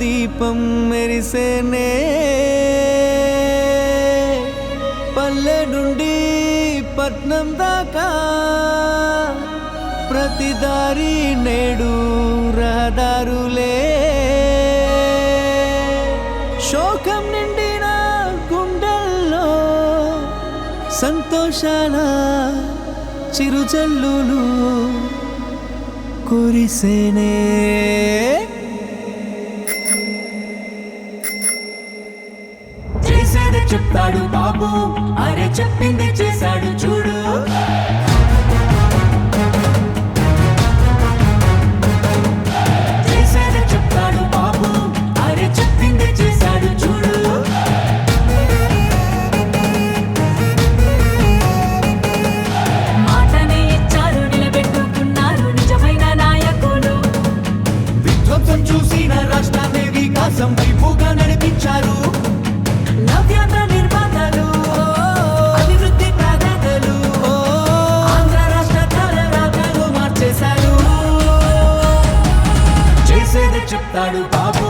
దీపం మెరిసేనే. పల్లె నుండి పట్నం దాకా ప్రతి దారి నేడు రహదారులే. శోకం నిండిన గుండెల్లో సంతోషాల చిరుజల్లులు కురిసేనే. చెప్తాడు బాబు. అరే చెప్పింది చేసేది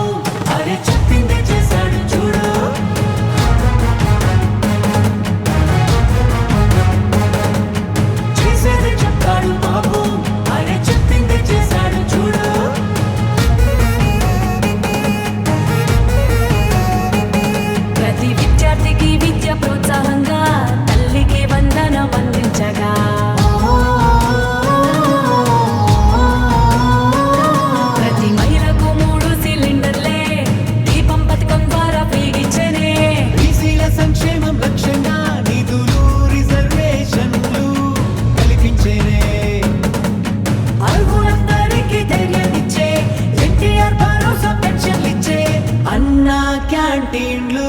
క్యాంటీన్లు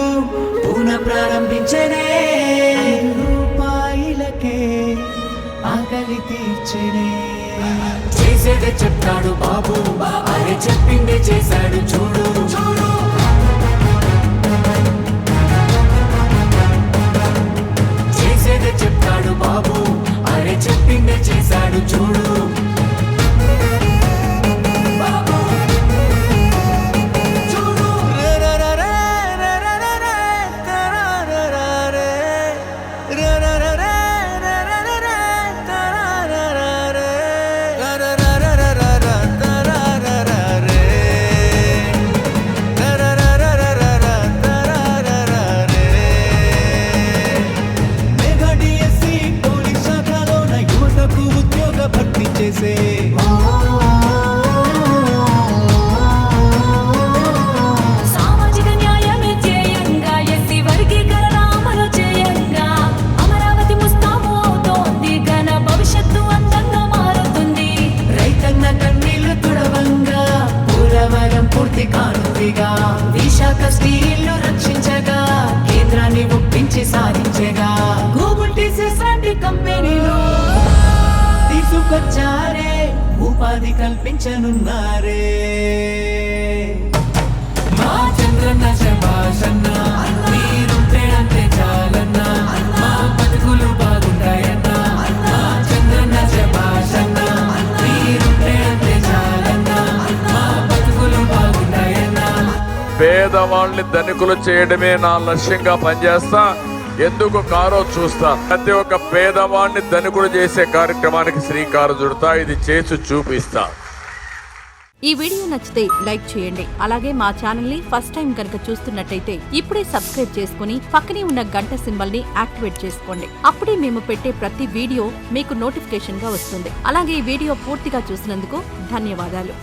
పునః ప్రారంభించనే. రూపాయలకే ఆకలి తీర్చనే. చేసేదే చెప్తాడు బాబు అరే చెప్పిందే చేశాడు చూడు. చూడు. కానుందిగా. విశాఖ స్టీల్ను రక్షించగా కేంద్రాన్ని ఒప్పించి సాధించగా. తీసుకొచ్చారే. ఉపాధి కల్పించనున్నారే. మా చంద్రన్న శభాషన్న మీరుంటే అంతే చాలన్నా మా బతుకులు బాగుంటాయన్నా మా చంద్రన్న శభాషన్న మీరుంటే అంతే చాలన్నా మా బతుకులు బాగుంటాయన్నా. పేదవాళ్ళని ధనికులు చేయడమే నా లక్ష్యంగా పనిచేస్తా. ఎందుకు కారో చూస్తా? ప్రతి ఒక్క పేదవాడిని ధనికుడు చేసే కార్యక్రమానికి శ్రీకారం చుడతా ఇది చేసి చూపిస్తా. ఈ వీడియో నచ్చితే లైక్ చేయండి. అలాగే మా ఛానల్ని ఫస్ట్ టైం కనుక చూస్తున్నట్టయితే ఇప్పుడే సబ్స్క్రైబ్ చేసుకుని పక్కనే ఉన్న గంట సింబల్ని యాక్టివేట్ చేసుకోండి. అప్పుడే మేము పెట్టే ప్రతి వీడియో మీకు నోటిఫికేషన్గా వస్తుంది. అలాగే ఈ వీడియో పూర్తిగా చూసినందుకు ధన్యవాదాలు.